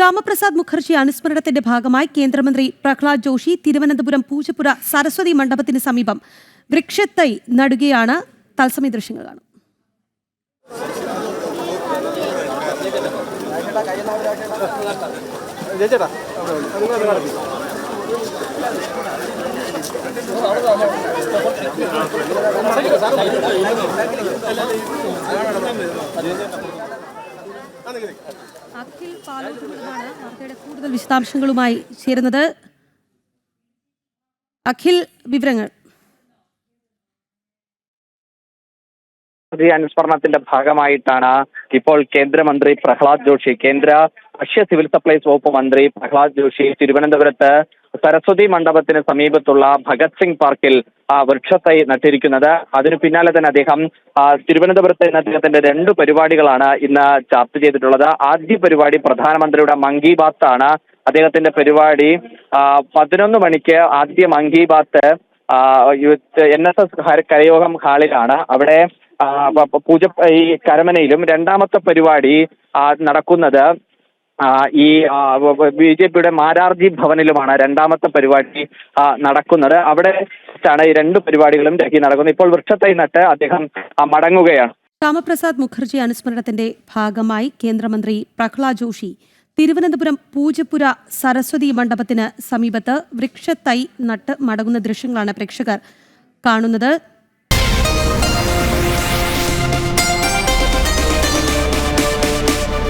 ശ്യാമപ്രസാദ് മുഖർജി അനുസ്മരണത്തിന്റെ ഭാഗമായി കേന്ദ്രമന്ത്രി പ്രഹ്ലാദ് ജോഷി തിരുവനന്തപുരം പൂജപ്പുര സരസ്വതി മണ്ഡപത്തിന് സമീപം വൃക്ഷത്തൈ നടുകയാണ് തത്സമയ ദൃശ്യങ്ങൾ കാണും. അഖിൽ കൂടുതൽ വിശദാംശങ്ങളുമായി ചേരുന്നത്. അഖിൽ വിവരങ്ങൾ. അനുസ്മരണത്തിന്റെ ഭാഗമായിട്ടാണ് ഇപ്പോൾ കേന്ദ്രമന്ത്രി പ്രഹ്ലാദ് ജോഷി കേന്ദ്ര ഭക്ഷ്യ സിവിൽ സപ്ലൈസ് വകുപ്പ് മന്ത്രി പ്രഹ്ലാദ് ജോഷി തിരുവനന്തപുരത്ത് സരസ്വതി മണ്ഡപത്തിന് സമീപത്തുള്ള ഭഗത് സിംഗ് പാർക്കിൽ വൃക്ഷത്തൈ നട്ടിരിക്കുന്നത്. അതിനു പിന്നാലെ തന്നെ അദ്ദേഹം തിരുവനന്തപുരത്ത് ഇന്ന് അദ്ദേഹത്തിന്റെ രണ്ട് പരിപാടികളാണ് ഇന്ന് ചർച്ച ചെയ്തിട്ടുള്ളത്. ആദ്യ പരിപാടി പ്രധാനമന്ത്രിയുടെ മൻ കി ബാത്ത് ആണ്. അദ്ദേഹത്തിന്റെ പരിപാടി പതിനൊന്ന് മണിക്ക് ആദ്യ Mann Ki Baat N S S കരയോഗം ഹാളിലാണ്. അവിടെ പൂജ ഈ കരമനയിലും രണ്ടാമത്തെ പരിപാടി നടക്കുന്നത്. ഈ ബി ജെ പിയുടെ മാരാർജി ഭവനിലുമാണ് രണ്ടാമത്തെ പരിപാടി നടക്കുന്നത്. അവിടെ ാണ് ഈ രണ്ട് പരിപാടികളും ഡൽഹി നടക്കുന്നത്. ഇപ്പോൾ വൃക്ഷത്തൈ നട്ട് അദ്ദേഹം മടങ്ങുകയാണ്. ശ്യാമപ്രസാദ് മുഖർജി അനുസ്മരണത്തിന്റെ ഭാഗമായി കേന്ദ്രമന്ത്രി പ്രഹ്ലാദ് ജോഷി തിരുവനന്തപുരം പൂജപ്പുര സരസ്വതി മണ്ഡപത്തിന് സമീപത്ത് വൃക്ഷത്തൈ നട്ട് മടങ്ങുന്ന ദൃശ്യങ്ങളാണ് പ്രേക്ഷകർ കാണുന്നത്.